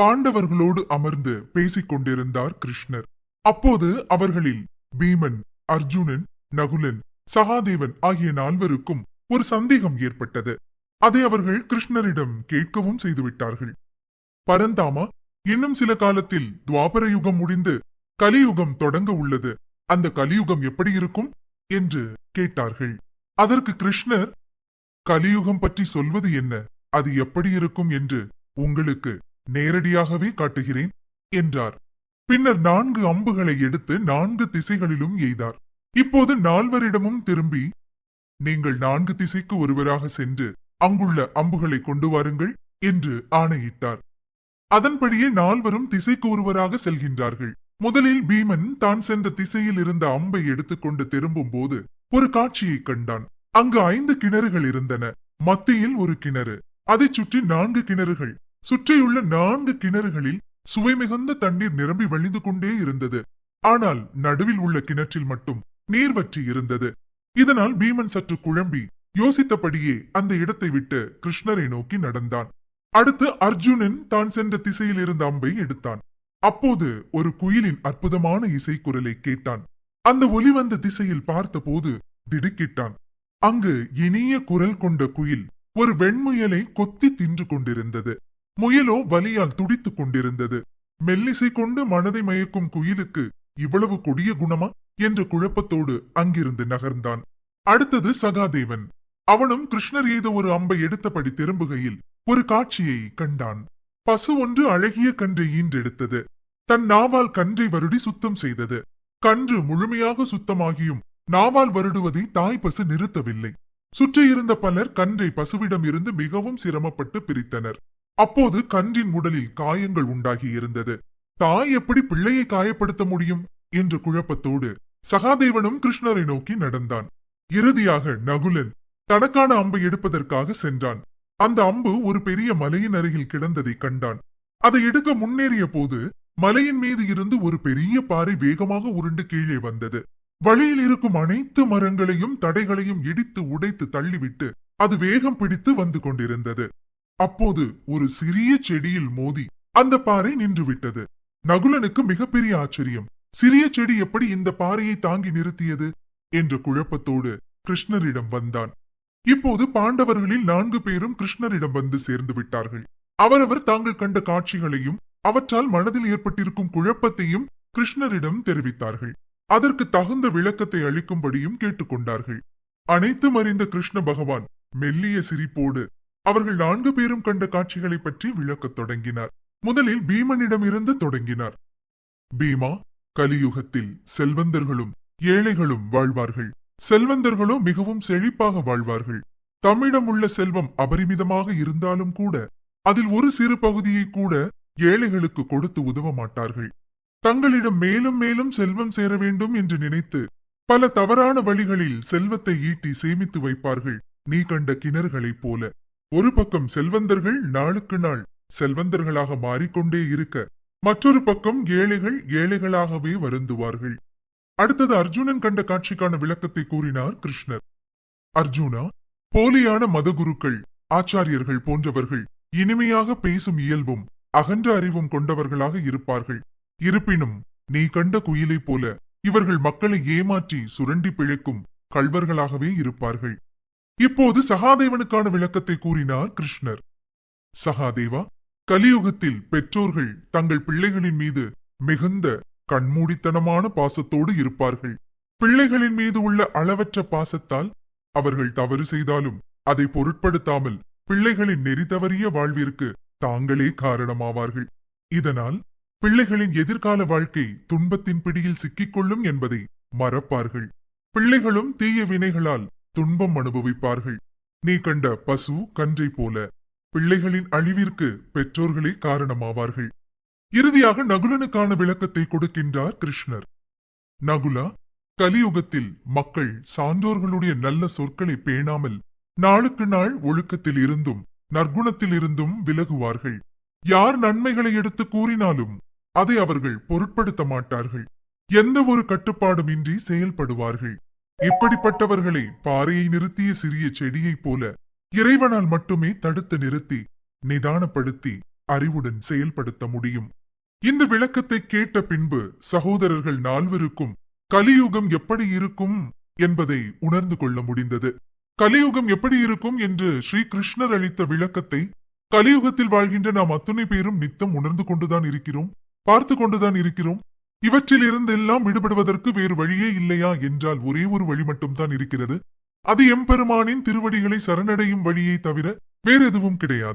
பாண்டவர்களோடு அமர்ந்து பேசிக் கொண்டிருந்தார் கிருஷ்ணர். அப்போது அவர்களில் பீமன் அர்ஜுனன் நகுலன் சகாதேவன் ஆகிய நால்வருக்கும் ஒரு சந்தேகம் ஏற்பட்டது. அதை அவர்கள் கிருஷ்ணரிடம் கேட்கவும் செய்துவிட்டார்கள். பரந்தாமா இன்னும் சில காலத்தில் துவாபர யுகம் முடிந்து கலியுகம் தொடங்க உள்ளது. அந்த கலியுகம் எப்படி இருக்கும்? என்று கேட்டார்கள். அதற்கு கிருஷ்ணர் கலியுகம் பற்றி சொல்வது என்ன? அது எப்படி இருக்கும் என்று உங்களுக்கு நேரடியாகவே காட்டுகிறேன் என்றார். பின்னர் நான்கு அம்புகளை எடுத்து நான்கு திசைகளிலும் எய்தார். இப்போது நால்வரிடமும் திரும்பி நீங்கள் நான்கு திசைக்கு ஒருவராக சென்று அங்குள்ள அம்புகளை கொண்டு வாருங்கள் என்று ஆணையிட்டார். அதன்படியே நால்வரும் திசைக்கு ஒருவராக செல்கின்றார்கள். முதலில் பீமன் தான் சென்ற திசையில் இருந்த அம்பை எடுத்துக்கொண்டு திரும்பும் போது ஒரு காட்சியை கண்டான். அங்கு ஐந்து கிணறுகள் இருந்தன. மத்தியில் ஒரு கிணறு. அதைச் சுற்றி நான்கு கிணறுகள். சுற்றியுள்ள நான்கு கிணறுகளில் சுவை மிகுந்த தண்ணீர் நிரம்பி வழிந்து கொண்டே இருந்தது. ஆனால் நடுவில் உள்ள கிணற்றில் மட்டும் நீர் வற்றி இருந்தது. இதனால் பீமன் சற்று குழம்பி யோசித்தபடியே அந்த இடத்தை விட்டு கிருஷ்ணரை நோக்கி நடந்தான். அடுத்து அர்ஜுனன் தான் சென்ற திசையில் இருந்த அம்பை எடுத்தான். அப்போது ஒரு குயிலின் அற்புதமான இசைக்குரலை கேட்டான். அந்த ஒலி வந்த திசையில் பார்த்தபோது திடுக்கிட்டான். அங்கு இனிய குரல் கொண்ட குயில் ஒரு வெண்முயலை கொத்தி தின்று கொண்டிருந்தது. முயலோ வலியால் துடித்துக் கொண்டிருந்தது. மெல்லிசை கொண்டு மனதை மயக்கும் குயிலுக்கு இவ்வளவு கொடிய குணமா? என்ற குழப்பத்தோடு அங்கிருந்து நகர்ந்தான். அடுத்தது சகாதேவன். அவனும் கிருஷ்ணர் ஏதோ ஒரு அம்பை எடுத்தபடி திரும்புகையில் ஒரு காட்சியை கண்டான். பசு ஒன்று அழகிய கன்றை ஈன்றெடுத்தது. தன் நாவால் கன்றை வருடி சுத்தம் செய்தது. கன்று முழுமையாக சுத்தமாகியும் நாவால் வருடுவதை தாய் பசு நிறுத்தவில்லை. சுற்றியிருந்த பலர் கன்றை பசுவிடம் இருந்து மிகவும் சிரமப்பட்டு பிரித்தனர். அப்போது கன்றின் உடலில் காயங்கள் உண்டாகி இருந்தது. தாய் எப்படி பிள்ளையை காயப்படுத்த முடியும்? என்ற குழப்பத்தோடு சகாதேவனும் கிருஷ்ணரை நோக்கி நடந்தான். இறுதியாக நகுலன் தனக்கான அம்பை எடுப்பதற்காக சென்றான். அந்த அம்பு ஒரு பெரிய மலையின் அருகில் கிடந்ததை கண்டான். அதை எடுக்க முன்னேறிய போது மலையின் மீது இருந்து ஒரு பெரிய பாறை வேகமாக உருண்டு கீழே வந்தது. வழியில் இருக்கும் அனைத்து மரங்களையும் தடைகளையும் இடித்து உடைத்து தள்ளிவிட்டு அது வேகம் பிடித்து வந்து கொண்டிருந்தது. அப்போது ஒரு சிறிய செடியில் மோதி அந்த பாறை நின்று விட்டது நகுலனுக்கு மிகப்பெரிய ஆச்சரியம். சிறிய செடி எப்படி இந்த பாறையை தாங்கி நிறுத்தியது? என்ற குழப்பத்தோடு கிருஷ்ணரிடம் வந்தான். இப்போது பாண்டவர்களில் நான்கு பேரும் கிருஷ்ணரிடம் வந்து சேர்ந்து விட்டார்கள். அவரவர் தாங்கள் கண்ட காட்சிகளையும் அவற்றால் மனதில் ஏற்பட்டிருக்கும் குழப்பத்தையும் கிருஷ்ணரிடம் தெரிவித்தார்கள். அதற்கு தகுந்த விளக்கத்தை அளிக்கும்படியும் கேட்டுக்கொண்டார்கள். அனைத்தும் அறிந்த கிருஷ்ண பகவான் மெல்லிய சிரிப்போடு அவர்கள் நான்கு பேரும் கண்ட காட்சிகளை பற்றி விளக்கத் தொடங்கினார். முதலில் பீமனிடம் இருந்து தொடங்கினார். பீமா கலியுகத்தில் செல்வந்தர்களும் ஏழைகளும் வாழ்வார்கள். செல்வந்தர்களோ மிகவும் செழிப்பாக வாழ்வார்கள். தம்மிடம் உள்ள செல்வம் அபரிமிதமாக இருந்தாலும் கூட அதில் ஒரு சிறு பகுதியை கூட ஏழைகளுக்கு கொடுத்து உதவ மாட்டார்கள். தங்களிடம் மேலும் மேலும் செல்வம் சேர வேண்டும் என்று நினைத்து பல தவறான வழிகளில் செல்வத்தை ஈட்டி சேமித்து வைப்பார்கள். நீ கண்ட கிணறுகளைப் போல. ஒரு பக்கம் செல்வந்தர்கள் நாளுக்கு நாள் செல்வந்தர்களாக மாறிக்கொண்டே இருக்க மற்றொரு பக்கம் ஏழைகள் ஏழைகளாகவே வருந்துவார்கள். அடுத்தது அர்ஜுனன் கண்ட காட்சிக்கான விளக்கத்தை கூறினார் கிருஷ்ணர். அர்ஜுனா போலியான மதகுருக்கள் ஆச்சாரியர்கள் போன்றவர்கள் இனிமையாக பேசும் இயல்பும் அகன்ற அறிவும் கொண்டவர்களாக இருப்பார்கள். இருப்பினும் நீ கண்ட குயிலைப் போல இவர்கள் மக்களை ஏமாற்றி சுரண்டி பிழைக்கும் கள்வர்களாகவே இருப்பார்கள். இப்போது சகாதேவனுக்கான விளக்கத்தை கூறினார் கிருஷ்ணர். சகாதேவா கலியுகத்தில் பெற்றோர்கள் தங்கள் பிள்ளைகளின் மீது மிகுந்த கண்மூடித்தனமான பாசத்தோடு இருப்பார்கள். பிள்ளைகளின் மீது உள்ள அளவற்ற பாசத்தால் அவர்கள் தவறு செய்தாலும் அதை பொருட்படுத்தாமல் பிள்ளைகளின் நெறி தவறிய வாழ்விற்கு தாங்களே காரணமாவார்கள். இதனால் பிள்ளைகளின் எதிர்கால வாழ்க்கை துன்பத்தின் பிடியில் சிக்கிக்கொள்ளும் என்பதை மறப்பார்கள். பிள்ளைகளும் தீய வினைகளால் துன்பம் அனுபவிப்பார்கள். நீ கண்ட பசு கன்றை போல பிள்ளைகளின் அழிவிற்கு பெற்றோர்களே காரணமாவார்கள். இறுதியாக நகுலனுக்கான விளக்கத்தை கொடுக்கின்றார் கிருஷ்ணர். நகுலா கலியுகத்தில் மக்கள் சான்றோர்களுடைய நல்ல சொற்களை பேணாமல் நாளுக்கு நாள் ஒழுக்கத்தில் இருந்தும் நற்குணத்தில் இருந்தும் விலகுவார்கள். யார் நன்மைகளை எடுத்து கூறினாலும் அதை அவர்கள் பொருட்படுத்த மாட்டார்கள். எந்த ஒரு கட்டுப்பாடும் இன்றி செயல்படுவார்கள். இப்படிப்பட்டவர்களை பாறையை நிறுத்திய சிறிய செடியைப் போல இறைவனால் மட்டுமே தடுத்து நிறுத்தி நிதானப்படுத்தி அறிவுடன் செயல்படுத்த முடியும். இந்த விளக்கத்தை கேட்ட பின்பு சகோதரர்கள் நால்வருக்கும் கலியுகம் எப்படி இருக்கும் என்பதை உணர்ந்து கொள்ள முடிந்தது. கலியுகம் எப்படி இருக்கும் என்று ஸ்ரீ கிருஷ்ணர் அளித்த விளக்கத்தை கலியுகத்தில் வாழ்கின்ற நாம் அத்துணை பேரும் நித்தம் உணர்ந்து கொண்டுதான் இருக்கிறோம் பார்த்து கொண்டுதான் இருக்கிறோம் இவற்றில் இருந்தெல்லாம் விடுபடுவதற்கு வேறு வழியே இல்லையா என்றால் ஒரே ஒரு வழி மட்டும்தான் இருக்கிறது. அது எம்பெருமானின் திருவடிகளை சரணடையும் வழியை தவிர வேறெதுவும் கிடையாது.